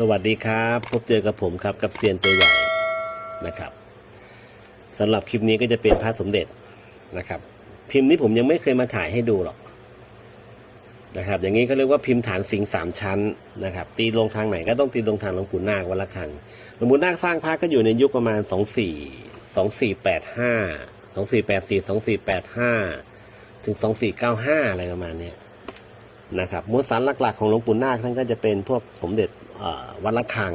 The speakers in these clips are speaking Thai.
สวัสดีครับ พบเจอกับผมครับกับเซียนตัวใหญ่นะครับสำหรับคลิปนี้ก็จะเป็นพระสมเด็จนะครับ พิมพ์นี้ผมยังไม่เคยมาถ่ายให้ดูหรอกนะครับ อย่างนี้ก็เรียกว่าพิมพ์ฐานสิงสามชั้นนะครับ ตีลงทางไหนก็ต้องตีลงทางหลวงปู่นาควัดละคังหลวงปู่นาคสร้างพระก็อยู่ในยุคประมาณสองสี่สองสี่แปดห้าสองสี่แปดสี่สองสี่แปดห้าถึงสองสี่เก้าห้าอะไรประมาณเนี้ยนะครับมวลสารหลักๆของหลวงปู่นาคท่านก็จะเป็นพวกสมเด็จ วัดละคัง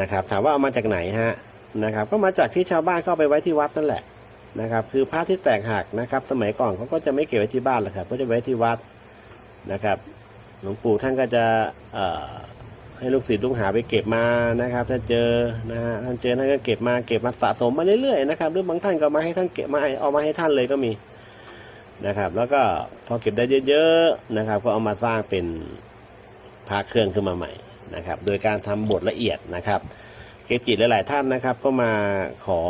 นะครับ ถามว่าเอามาจากไหนฮะนะครับ ก็มาจากที่ชาวบ้านเข้าไปไว้ที่วัดนั่นแหละนะครับ คือพระที่แตกหักนะครับ สมัยก่อนเขาก็จะไม่เก็บไว้ที่บ้านหรอกครับ ก็จะไว้ที่วัดนะครับหลวงปู่ท่านก็จะให้ลูกศิษย์ลูกหาไปเก็บมานะครับ ถ้าเจอนะฮะท่านเจอท่านก็เก็บมาเก็บมาสะสมมาเรื่อยๆนะครับหรือบางท่านก็มาให้ท่านเก็บมาเอามาให้ท่านเลยก็มีนะครับ แล้วก็พอเก็บได้เยอะๆนะครับ ก็เอามาสร้างเป็นพระเครื่องขึ้นมาใหม่ นะครับโดยการทำบทละเอียดนะครับ เกจิหลาย ๆ ท่านนะครับ ก็มาขอ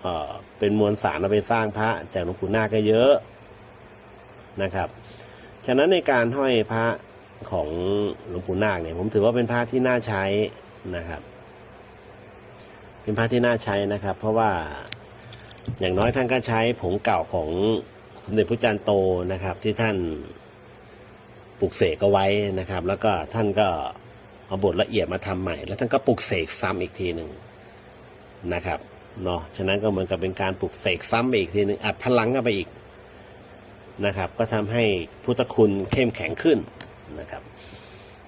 เออเป็นมวลสารเอาไปสร้างพระจากหลวงปู่นาคก็เยอะนะครับ ฉะนั้นในการห้อยพระของหลวงปู่นาคเนี่ยผมถือว่าเป็นพระที่น่าใช้นะครับ เป็นพระที่น่าใช้นะครับ เพราะว่าอย่างน้อยท่านก็ใช้ผงเก่าของสมเด็จพระจันโตนะครับ ที่ท่าน ปลุกเสกเอาไว้นะครับ แล้วก็ท่านก็เอาบทละเอียดมาทำใหม่ แล้วท่านก็ปลุกเสกซ้ำอีกทีหนึ่งนะครับเนาะฉะนั้นก็เหมือนกับเป็นการปลุกเสกซ้ำไปอีกทีหนึ่งอัดพลังเข้าไปอีกนะครับ ก็ทำให้พุทธคุณเข้มแข็งขึ้นนะครับ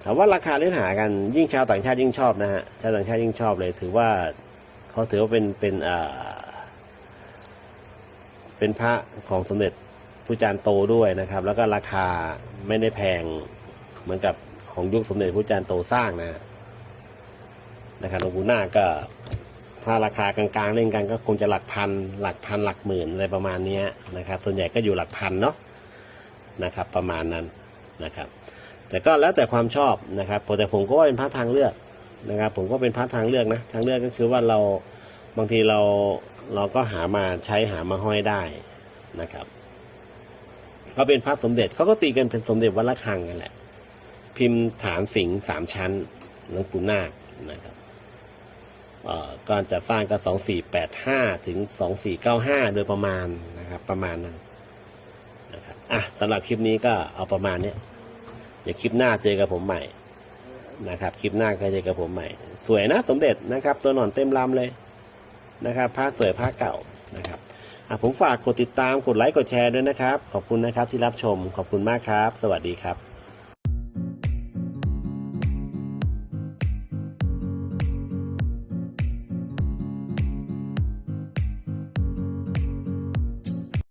ถามว่าราคาเล่นหากันยิ่งชาวต่างชาติยิ่งชอบนะฮะชาวต่างชาติยิ่งชอบเลย ถือว่าเขาถือว่าเป็นเป็นอ่าเป็นพระของสมเด็จ ผู้จาร์โตด้วยนะครับ แล้วก็ราคาไม่ได้แพงเหมือนกับของยุคสมเด็จผู้จาร์โตสร้างนะนะครับหลวงปู่นาก็ ถ้าราคากลางๆเล่นกันก็คงจะหลักพันหลักพันหลักหมื่นอะไรประมาณนี้นะครับ ส่วนใหญ่ก็อยู่หลักพันเนาะนะครับ ประมาณนั้นนะครับ แต่ก็แล้วแต่ความชอบนะครับแต่ผมก็ว่าเป็นพระทางเลือกนะครับ ผมก็เป็นพระทางเลือกนะทางเลือกก็คือว่าเราบางทีเราเราก็หามาใช้หามาห้อยได้นะครับ ก็เป็นพระสมเด็จเขาก็ตีกันเป็นสมเด็จวัดละคังกันแหละ พิมพ์ฐานสิงห์สามชั้นหลวงปู่นาคนะครับก่อนจะสร้างก็สองสี่แปดห้าถึงสองสี่เก้าห้าโดยประมาณนะครับ ประมาณนั้นนะครับอะสำหรับคลิปนี้ก็เอาประมาณเนี้ยเดี๋ยวคลิปหน้าเจอกับผมใหม่นะครับ คลิปหน้าก็เจอกับผมใหม่ สวยนะสมเด็จนะครับ ตัวหนอนเต็มลำเลยนะครับผ้าสวยผ้าเก่านะครับ ผมฝากกดติดตามกดไลค์กดแชร์ด้วยนะครับ ขอบคุณนะครับที่รับชมขอบคุณมากครับ สวัสดีครับ